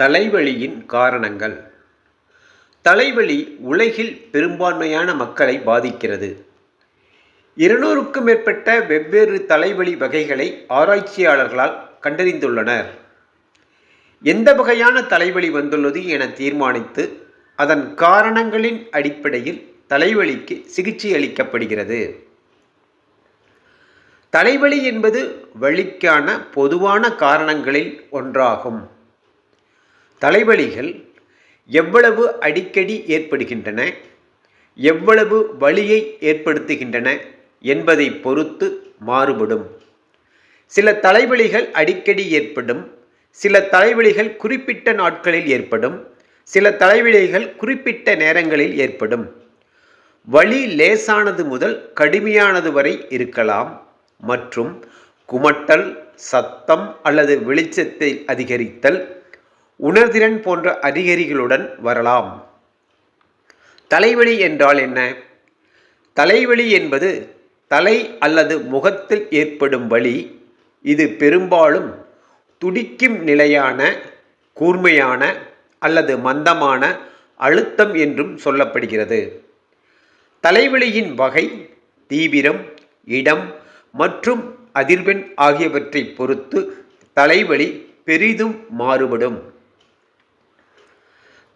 தலைவலியின் காரணங்கள். தலைவலி உலகில் பெரும்பான்மையான மக்களை பாதிக்கிறது. இருநூறுக்கும் மேற்பட்ட வெவ்வேறு தலைவலி வகைகளை ஆராய்ச்சியாளர்களால் கண்டறிந்துள்ளனர். எந்த வகையான தலைவலி வந்துள்ளது என தீர்மானித்து அதன் காரணங்களின் அடிப்படையில் தலைவலிக்கு சிகிச்சை அளிக்கப்படுகிறது. தலைவலி என்பது வலிக்கான பொதுவான காரணங்களில் ஒன்றாகும். தலைவலிகள் எவ்வளவு அடிக்கடி ஏற்படுகின்றன எவ்வளவு வலியை ஏற்படுத்துகின்றன என்பதை பொறுத்து மாறுபடும். சில தலைவலிகள் அடிக்கடி ஏற்படும் சில தலைவலிகள் குறிப்பிட்ட நாட்களில் ஏற்படும் சில தலைவலிகள் குறிப்பிட்ட நேரங்களில் ஏற்படும். வலி லேசானது முதல் கடுமையானது வரை இருக்கலாம் மற்றும் குமட்டல் சத்தம் அல்லது வெளிச்சத்தை அதிகரித்தல் உணர்திறன் போன்ற அறிகுறிகளுடன் வரலாம். தலைவலி என்றால் என்ன? தலைவலி என்பது தலை அல்லது முகத்தில் ஏற்படும் வலி. இது பெரும்பாலும் துடிக்கும் நிலையான கூர்மையான அல்லது மந்தமான அழுத்தம் என்றும் சொல்லப்படுகிறது. தலைவலியின் வகை தீவிரம் இடம் மற்றும் அதிர்வெண் ஆகியவற்றை பொறுத்து தலைவலி பெரிதும் மாறுபடும்.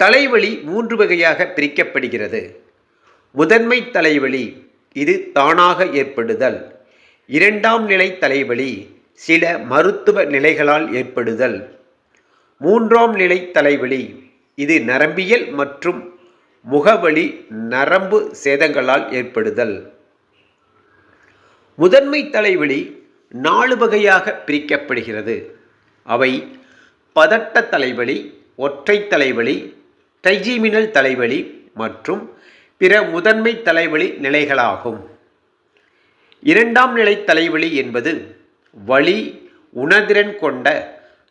தலைவலி மூன்று வகையாக பிரிக்கப்படுகிறது. முதன்மை தலைவலி இது தானாக ஏற்படுதல். இரண்டாம் நிலை தலைவலி சில மருத்துவ நிலைகளால் ஏற்படுதல். மூன்றாம் நிலை தலைவலி இது நரம்பியல் மற்றும் முகவலி நரம்பு சேதங்களால் ஏற்படுதல். முதன்மை தலைவலி நாலு வகையாக பிரிக்கப்படுகிறது. அவை பதட்ட தலைவலி ஒற்றை தலைவலி டைஜீமினல் தலைவலி மற்றும் பிற முதன்மை தலைவலி நிலைகளாகும். இரண்டாம் நிலை தலைவலி என்பது வலி உணர்திறன் கொண்ட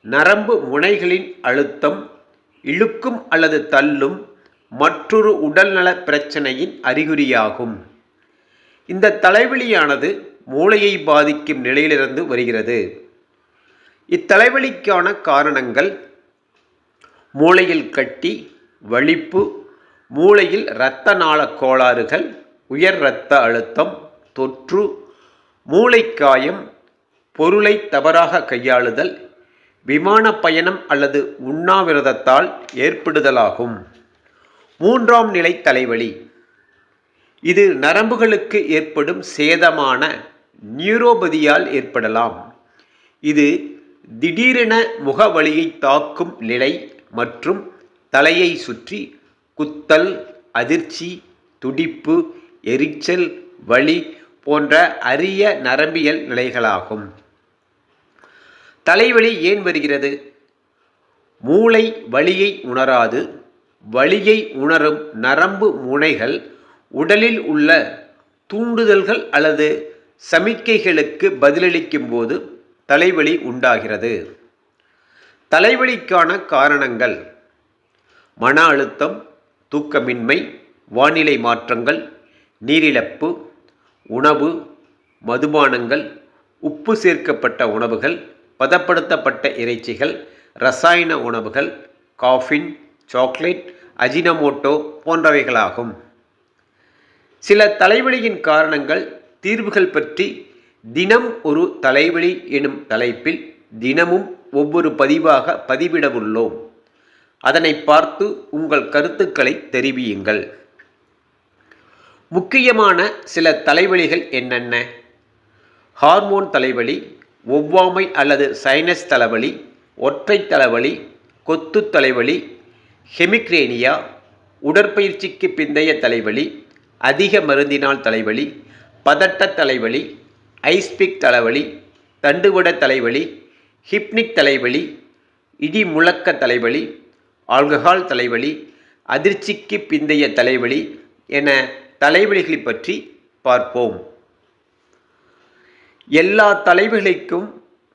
நரம்பு முனைகளின் அழுத்தம் இழுக்கும் அல்லது தள்ளும் மற்றொரு உடல்நல பிரச்சனையின் அறிகுறியாகும். இந்த தலைவலியானது மூளையை பாதிக்கும் நிலையிலிருந்து வருகிறது. இத்தலைவலிக்கான காரணங்கள் மூளையில் கட்டி வலிப்பு மூளையில் இரத்த நாளக் கோளாறுகள் உயர் இரத்த அழுத்தம் தொற்று மூளைக்காயம் பொருளை தவறாக கையாளுதல் விமான பயணம் அல்லது உண்ணாவிரதத்தால் ஏற்படுதலாகும். மூன்றாம் நிலை தலைவலி. இது நரம்புகளுக்கு ஏற்படும் சேதமான நியூரோபதியால் ஏற்படலாம். இது திடீரென முகவலியை தாக்கும் நிலை மற்றும் தலையை சுற்றி குத்தல் அதிர்ச்சி துடிப்பு எரிச்சல் வலி போன்ற அரிய நரம்பியல் நிலைகளாகும். தலைவலி ஏன் வருகிறது? மூளை வலியை உணராது. வலியை உணரும் நரம்பு முனைகள் உடலில் உள்ள தூண்டுதல்கள் அல்லது சமிக்கைகளுக்கு பதிலளிக்கும் போது தலைவலி உண்டாகிறது. தலைவலிக்கான காரணங்கள். மன அழுத்தம் தூக்கமின்மை வானிலை மாற்றங்கள் நீரிழப்பு உணவு மதுபானங்கள் உப்பு சேர்க்கப்பட்ட உணவுகள் பதப்படுத்தப்பட்ட இறைச்சிகள் ரசாயன உணவுகள் காஃபின் சாக்லேட் அஜினமோட்டோ போன்றவைகளாகும். சில தலைவலியின் காரணங்கள் தீர்வுகள் பற்றி தினம் ஒரு தலைவலி எனும் தலைப்பில் தினமும் ஒவ்வொரு பதிவாக பதிவிடவுள்ளோம். அதனை பார்த்து உங்கள் கருத்துக்களை தெரிவியுங்கள். முக்கியமான சில தலைவலிகள் என்னென்ன? ஹார்மோன் தலைவலி ஒவ்வாமை அல்லது சைனஸ் தலைவலி ஒற்றை தலைவலி கொத்து தலைவலி ஹெமிக்ரேனியா உடற்பயிற்சிக்கு பிந்தைய தலைவலி அதிக மருந்தினால் தலைவலி பதட்ட தலைவலி ஐஸ்பிக் தலைவலி தண்டுவட தலைவலி ஹிப்னிக் தலைவலி இடி முழக்க தலைவலி ஆல்கஹால் தலைவலி அதிர்ச்சிக்கு பிந்தைய தலைவலி என தலைவலிகளை பற்றி பார்ப்போம். எல்லா தலைவலிக்கும்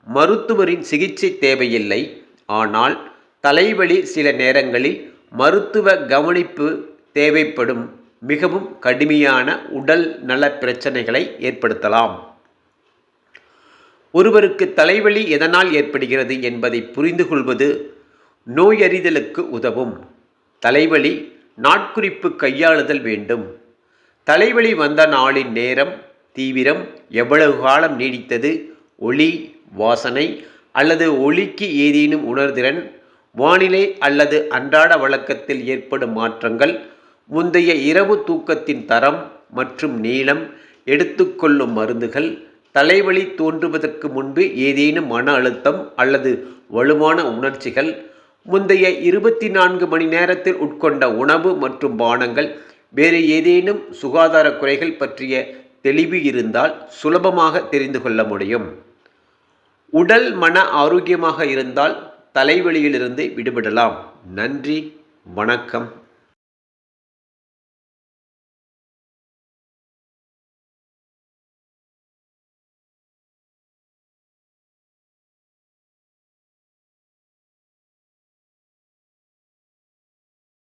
மருத்துவரின் சிகிச்சை தேவையில்லை. ஆனால் தலைவலி சில நேரங்களில் மருத்துவ கவனிப்பு தேவைப்படும். மிகவும் கடுமையான உடல் நல பிரச்சனைகளை ஏற்படுத்தலாம். ஒருவருக்கு தலைவலி எதனால் ஏற்படுகிறது என்பதை புரிந்து கொள்வது நோயறிதலுக்கு உதவும். தலைவலி நாட்குறிப்பு கையாளுதல் வேண்டும். தலைவலி வந்த நாளின் நேரம் தீவிரம் எவ்வளவு காலம் நீடித்தது? ஒளி வாசனை அல்லது ஒளிக்கு ஏதேனும் உணர்திறன் வானிலை அல்லது அன்றாட வழக்கத்தில் ஏற்படும் மாற்றங்கள் முந்தைய இரவு தூக்கத்தின் தரம் மற்றும் நீளம் எடுத்துக்கொள்ளும் மருந்துகள் தலைவலி தோன்றுவதற்கு முன்பு ஏதேனும் மன அழுத்தம் அல்லது வலுவான உணர்ச்சிகள் முந்தைய இருபத்தி நான்கு மணி நேரத்தில் உட்கொண்ட உணவு மற்றும் பானங்கள் வேறு ஏதேனும் சுகாதார குறைகள் பற்றிய தெளிவு இருந்தால் சுலபமாக தெரிந்து கொள்ள முடியும். உடல் மன ஆரோக்கியமாக இருந்தால் தலைவலியிலிருந்து விடுபடலாம். நன்றி வணக்கம்.